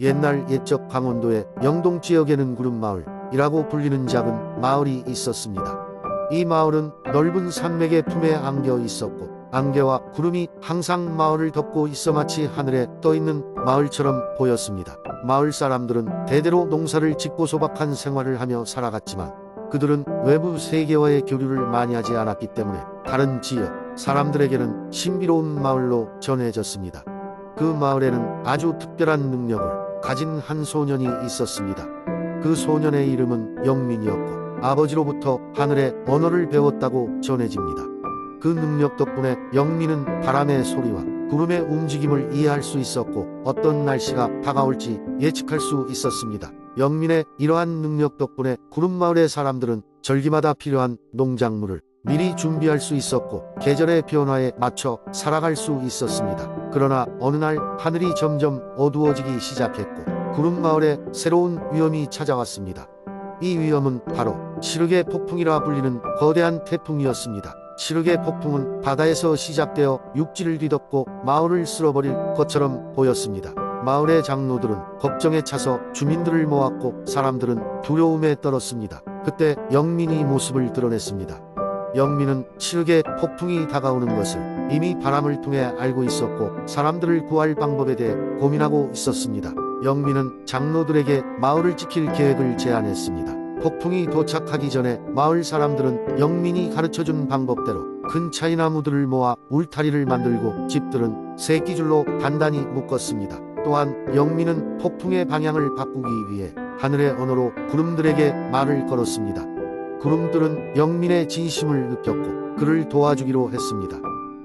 옛날 옛적 강원도의 영동 지역에는 구름마을이라고 불리는 작은 마을이 있었습니다. 이 마을은 넓은 산맥의 품에 안겨 있었고 안개와 구름이 항상 마을을 덮고 있어 마치 하늘에 떠 있는 마을처럼 보였습니다. 마을 사람들은 대대로 농사를 짓고 소박한 생활을 하며 살아갔지만 그들은 외부 세계와의 교류를 많이 하지 않았기 때문에 다른 지역 사람들에게는 신비로운 마을로 전해졌습니다. 그 마을에는 아주 특별한 능력을 가진 한 소년이 있었습니다. 그 소년의 이름은 영민이었고 아버지로부터 하늘의 언어를 배웠다고 전해집니다. 그 능력 덕분에 영민은 바람의 소리와 구름의 움직임을 이해할 수 있었고 어떤 날씨가 다가올지 예측할 수 있었습니다. 영민의 이러한 능력 덕분에 구름마을의 사람들은 절기마다 필요한 농작물을 미리 준비할 수 있었고 계절의 변화에 맞춰 살아갈 수 있었습니다. 그러나 어느 날 하늘이 점점 어두워지기 시작했고 구름 마을에 새로운 위험이 찾아왔습니다. 이 위험은 바로 시르게 폭풍이라 불리는 거대한 태풍이었습니다. 시르게 폭풍은 바다에서 시작되어 육지를 뒤덮고 마을을 쓸어버릴 것처럼 보였습니다. 마을의 장로들은 걱정에 차서 주민들을 모았고 사람들은 두려움에 떨었습니다. 그때 영민이 모습을 드러냈습니다. 영민은 시르게 폭풍이 다가오는 것을 이미 바람을 통해 알고 있었고 사람들을 구할 방법에 대해 고민하고 있었습니다. 영민은 장로들에게 마을을 지킬 계획을 제안했습니다. 폭풍이 도착하기 전에 마을 사람들은 영민이 가르쳐준 방법대로 큰 차이나무들을 모아 울타리를 만들고 집들은 새끼줄로 단단히 묶었습니다. 또한 영민은 폭풍의 방향을 바꾸기 위해 하늘의 언어로 구름들에게 말을 걸었습니다. 구름들은 영민의 진심을 느꼈고 그를 도와주기로 했습니다.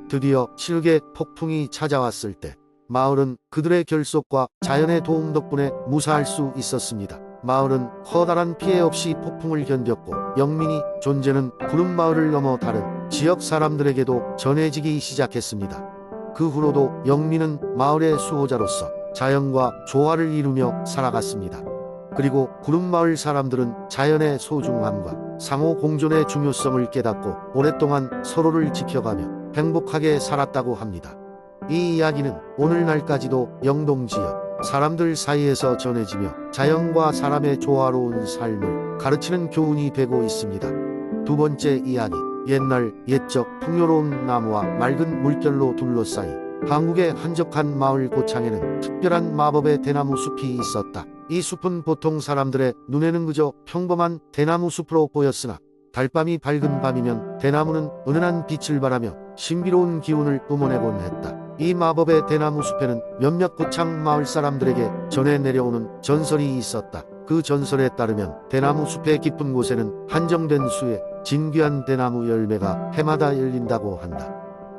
드디어 실개 폭풍이 찾아왔을 때 마을은 그들의 결속과 자연의 도움 덕분에 무사할 수 있었습니다. 마을은 커다란 피해 없이 폭풍을 견뎠고 영민이 존재는 구름 마을을 넘어 다른 지역 사람들에게도 전해지기 시작했습니다. 그 후로도 영민은 마을의 수호자로서 자연과 조화를 이루며 살아갔습니다. 그리고 구름마을 사람들은 자연의 소중함과 상호 공존의 중요성을 깨닫고 오랫동안 서로를 지켜가며 행복하게 살았다고 합니다. 이 이야기는 오늘날까지도 영동 지역 사람들 사이에서 전해지며 자연과 사람의 조화로운 삶을 가르치는 교훈이 되고 있습니다. 두 번째 이야기 옛날 옛적 풍요로운 나무와 맑은 물결로 둘러싸인 한국의 한적한 마을 고창에는 특별한 마법의 대나무 숲이 있었다. 이 숲은 보통 사람들의 눈에는 그저 평범한 대나무 숲으로 보였으나 달밤이 밝은 밤이면 대나무는 은은한 빛을 발하며 신비로운 기운을 뿜어내곤 했다. 이 마법의 대나무 숲에는 몇몇 고창 마을 사람들에게 전해 내려오는 전설이 있었다. 그 전설에 따르면 대나무 숲의 깊은 곳에는 한정된 수의 진귀한 대나무 열매가 해마다 열린다고 한다.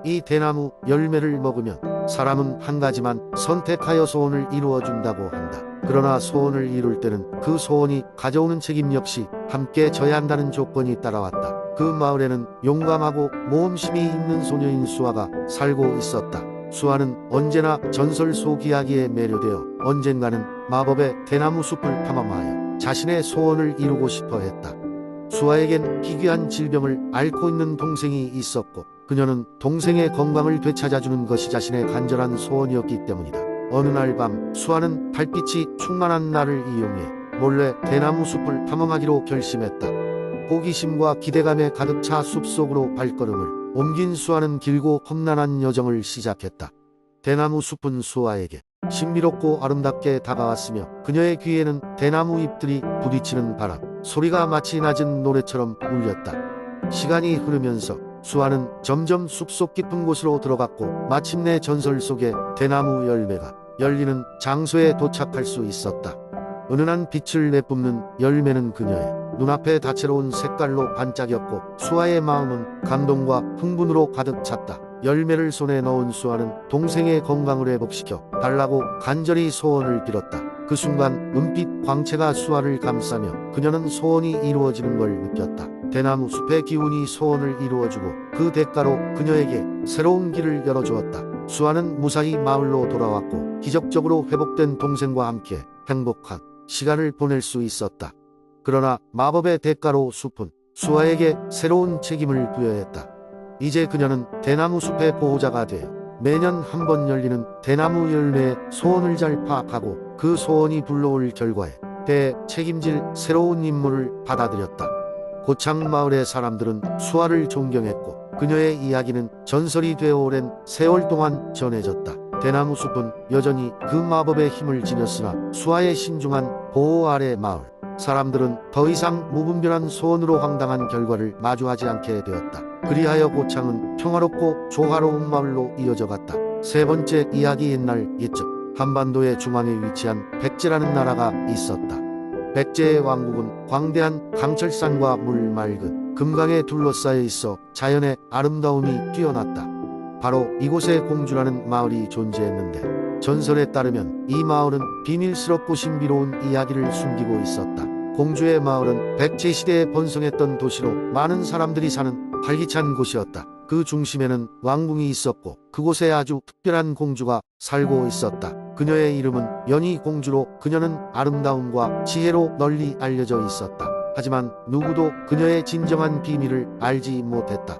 이 대나무 열매를 먹으면 사람은 한 가지만 선택하여 소원을 이루어 준다고 한다. 그러나 소원을 이룰 때는 그 소원이 가져오는 책임 역시 함께 져야 한다는 조건이 따라왔다. 그 마을에는 용감하고 모험심이 있는 소녀인 수아가 살고 있었다. 수아는 언제나 전설 속 이야기에 매료되어 언젠가는 마법의 되나무 숲을 탐험하여 자신의 소원을 이루고 싶어 했다. 수아에겐 희귀한 질병을 앓고 있는 동생이 있었고 그녀는 동생의 건강을 되찾아주는 것이 자신의 간절한 소원이었기 때문이다. 어느 날 밤 수아는 달빛이 충만한 날을 이용해 몰래 대나무 숲을 탐험하기로 결심했다. 호기심과 기대감에 가득 차 숲속으로 발걸음을 옮긴 수아는 길고 험난한 여정을 시작했다. 대나무 숲은 수아에게 신비롭고 아름답게 다가왔으며 그녀의 귀에는 대나무 잎들이 부딪히는 바람 소리가 마치 낮은 노래처럼 울렸다. 시간이 흐르면서 수아는 점점 숲속 깊은 곳으로 들어갔고 마침내 전설 속의 대나무 열매가 열리는 장소에 도착할 수 있었다. 은은한 빛을 내뿜는 열매는 그녀의 눈앞에 다채로운 색깔로 반짝였고 수아의 마음은 감동과 흥분으로 가득 찼다. 열매를 손에 넣은 수아는 동생의 건강을 회복시켜 달라고 간절히 소원을 빌었다. 그 순간 은빛 광채가 수아를 감싸며 그녀는 소원이 이루어지는 걸 느꼈다. 대나무 숲의 기운이 소원을 이루어주고 그 대가로 그녀에게 새로운 길을 열어주었다. 수아는 무사히 마을로 돌아왔고 기적적으로 회복된 동생과 함께 행복한 시간을 보낼 수 있었다. 그러나 마법의 대가로 숲은 수아에게 새로운 책임을 부여했다. 이제 그녀는 대나무 숲의 보호자가 되어 매년 한 번 열리는 대나무 열매의 소원을 잘 파악하고 그 소원이 불러올 결과에 대해 책임질 새로운 임무를 받아들였다. 고창 마을의 사람들은 수아를 존경했고 그녀의 이야기는 전설이 되어 오랜 세월 동안 전해졌다. 대나무 숲은 여전히 그 마법의 힘을 지녔으나 수아의 신중한 보호 아래 마을 사람들은 더 이상 무분별한 소원으로 황당한 결과를 마주하지 않게 되었다. 그리하여 고창은 평화롭고 조화로운 마을로 이어져 갔다. 세 번째 이야기 옛날 옛적 한반도의 중앙에 위치한 백제라는 나라가 있었다. 백제의 왕국은 광대한 강철산과 물 맑은 금강에 둘러싸여 있어 자연의 아름다움이 뛰어났다. 바로 이곳에 공주라는 마을이 존재했는데 전설에 따르면 이 마을은 비밀스럽고 신비로운 이야기를 숨기고 있었다. 공주의 마을은 백제 시대에 번성했던 도시로 많은 사람들이 사는 활기찬 곳이었다. 그 중심에는 왕궁이 있었고 그곳에 아주 특별한 공주가 살고 있었다. 그녀의 이름은 연희 공주로 그녀는 아름다움과 지혜로 널리 알려져 있었다. 하지만 누구도 그녀의 진정한 비밀을 알지 못했다.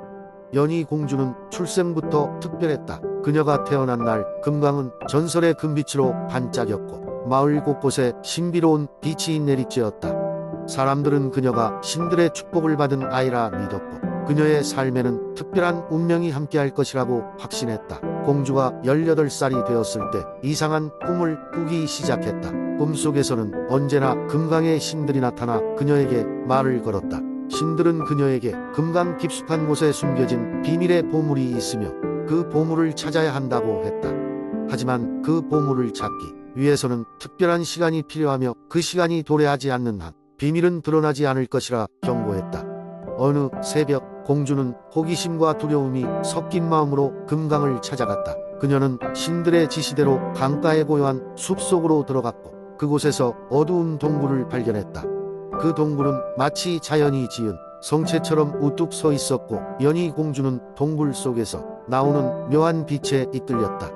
연희 공주는 출생부터 특별했다. 그녀가 태어난 날 금강은 전설의 금빛으로 반짝였고 마을 곳곳에 신비로운 빛이 내리쬐었다. 사람들은 그녀가 신들의 축복을 받은 아이라 믿었고 그녀의 삶에는 특별한 운명이 함께할 것이라고 확신했다. 공주가 18살이 되었을 때 이상한 꿈을 꾸기 시작했다. 꿈속에서는 언제나 금강의 신들이 나타나 그녀에게 말을 걸었다. 신들은 그녀에게 금강 깊숙한 곳에 숨겨진 비밀의 보물이 있으며 그 보물을 찾아야 한다고 했다. 하지만 그 보물을 찾기 위해서는 특별한 시간이 필요하며 그 시간이 도래하지 않는 한 비밀은 드러나지 않을 것이라 경고했다. 어느 새벽 공주는 호기심과 두려움이 섞인 마음으로 금강을 찾아갔다. 그녀는 신들의 지시대로 강가에 고요한 숲속으로 들어갔고 그곳에서 어두운 동굴을 발견했다. 그 동굴은 마치 자연이 지은 성체처럼 우뚝 서 있었고 연희 공주는 동굴 속에서 나오는 묘한 빛에 이끌렸다.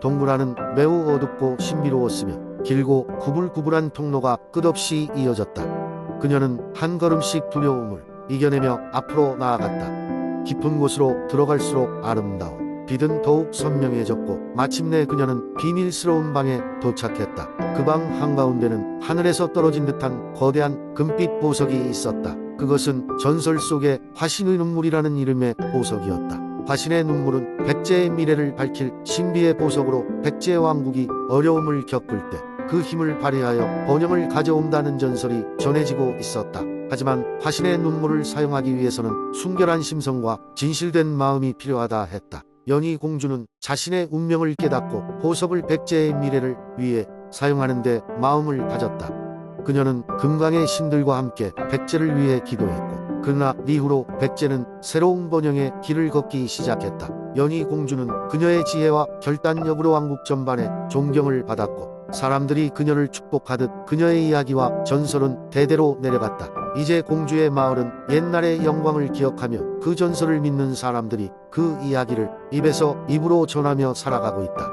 동굴 안은 매우 어둡고 신비로웠으며 길고 구불구불한 통로가 끝없이 이어졌다. 그녀는 한 걸음씩 두려움을 이겨내며 앞으로 나아갔다. 깊은 곳으로 들어갈수록 아름다워. 빛은 더욱 선명해졌고 마침내 그녀는 비밀스러운 방에 도착했다. 그 방 한가운데는 하늘에서 떨어진 듯한 거대한 금빛 보석이 있었다. 그것은 전설 속의 화신의 눈물이라는 이름의 보석이었다. 화신의 눈물은 백제의 미래를 밝힐 신비의 보석으로 백제 왕국이 어려움을 겪을 때 그 힘을 발휘하여 번영을 가져온다는 전설이 전해지고 있었다. 하지만 화신의 눈물을 사용하기 위해서는 순결한 심성과 진실된 마음이 필요하다 했다. 연희 공주는 자신의 운명을 깨닫고 보석을 백제의 미래를 위해 사용하는데 마음을 가졌다. 그녀는 금강의 신들과 함께 백제를 위해 기도했고 그러나 이후로 백제는 새로운 번영의 길을 걷기 시작했다. 연희 공주는 그녀의 지혜와 결단력으로 왕국 전반에 존경을 받았고 사람들이 그녀를 축복하듯 그녀의 이야기와 전설은 대대로 내려갔다. 이제 공주의 마을은 옛날의 영광을 기억하며 그 전설을 믿는 사람들이 그 이야기를 입에서 입으로 전하며 살아가고 있다.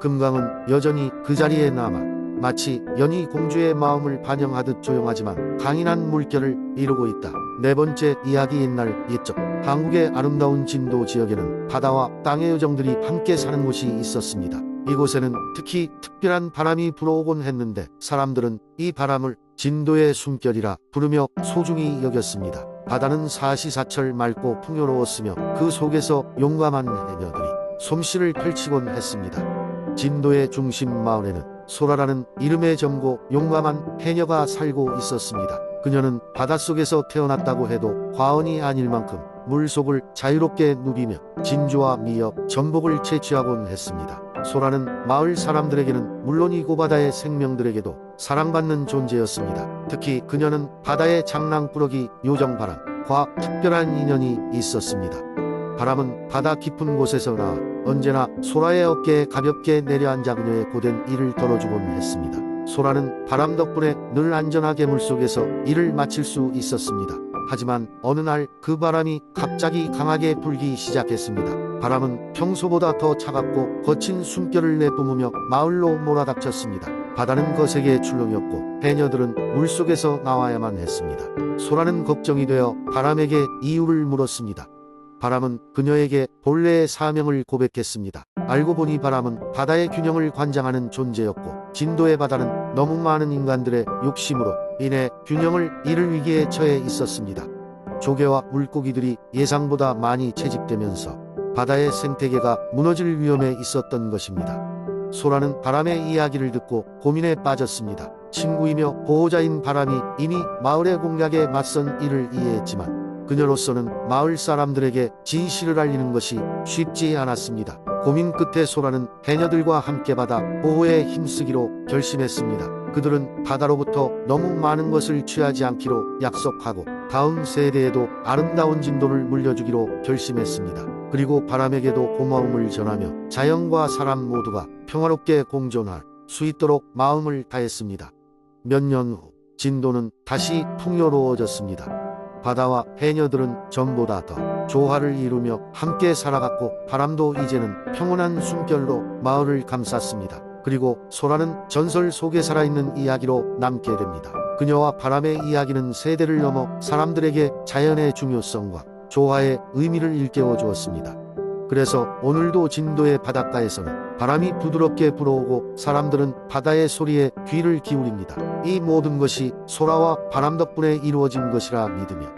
금강은 여전히 그 자리에 남아 마치 연희 공주의 마음을 반영하듯 조용하지만 강인한 물결을 이루고 있다. 네 번째 이야기 옛날 옛적 한국의 아름다운 진도 지역에는 바다와 땅의 요정들이 함께 사는 곳이 있었습니다. 이곳에는 특히 특별한 바람이 불어오곤 했는데 사람들은 이 바람을 진도의 숨결이라 부르며 소중히 여겼습니다. 바다는 사시사철 맑고 풍요로웠으며 그 속에서 용감한 해녀들이 솜씨를 펼치곤 했습니다. 진도의 중심 마을에는 소라라는 이름의 점고 용감한 해녀가 살고 있었습니다. 그녀는 바닷속에서 태어났다고 해도 과언이 아닐 만큼 물속을 자유롭게 누비며 진주와 미역, 전복을 채취하곤 했습니다. 소라는 마을 사람들에게는 물론이고 바다의 생명들에게도 사랑받는 존재였습니다. 특히 그녀는 바다의 장난꾸러기 요정바람과 특별한 인연이 있었습니다. 바람은 바다 깊은 곳에서 나와 언제나 소라의 어깨에 가볍게 내려앉아 그녀의 고된 일을 덜어주곤 했습니다. 소라는 바람 덕분에 늘 안전하게 물속에서 일을 마칠 수 있었습니다. 하지만 어느 날 그 바람이 갑자기 강하게 불기 시작했습니다. 바람은 평소보다 더 차갑고 거친 숨결을 내뿜으며 마을로 몰아닥쳤습니다. 바다는 거세게 출렁였고 해녀들은 물속에서 나와야만 했습니다. 소라는 걱정이 되어 바람에게 이유를 물었습니다. 바람은 그녀에게 본래의 사명을 고백했습니다. 알고 보니 바람은 바다의 균형을 관장하는 존재였고 진도의 바다는 너무 많은 인간들의 욕심으로 인해 균형을 잃을 위기에 처해 있었습니다. 조개와 물고기들이 예상보다 많이 채집되면서 바다의 생태계가 무너질 위험에 있었던 것입니다. 소라는 바람의 이야기를 듣고 고민에 빠졌습니다. 친구이며 보호자인 바람이 이미 마을의 공략에 맞선 이를 이해했지만 그녀로서는 마을 사람들에게 진실을 알리는 것이 쉽지 않았습니다. 고민 끝에 소라는 해녀들과 함께 바다 보호에 힘쓰기로 결심했습니다. 그들은 바다로부터 너무 많은 것을 취하지 않기로 약속하고 다음 세대에도 아름다운 진도를 물려주기로 결심했습니다. 그리고 바람에게도 고마움을 전하며 자연과 사람 모두가 평화롭게 공존할 수 있도록 마음을 다했습니다. 몇 년 후 진도는 다시 풍요로워졌습니다. 바다와 해녀들은 전보다 더 조화를 이루며 함께 살아갔고 바람도 이제는 평온한 숨결로 마을을 감쌌습니다. 그리고 소라는 전설 속에 살아있는 이야기로 남게 됩니다. 그녀와 바람의 이야기는 세대를 넘어 사람들에게 자연의 중요성과 조화의 의미를 일깨워 주었습니다. 그래서 오늘도 진도의 바닷가에서는 바람이 부드럽게 불어오고 사람들은 바다의 소리에 귀를 기울입니다. 이 모든 것이 소라와 바람 덕분에 이루어진 것이라 믿으며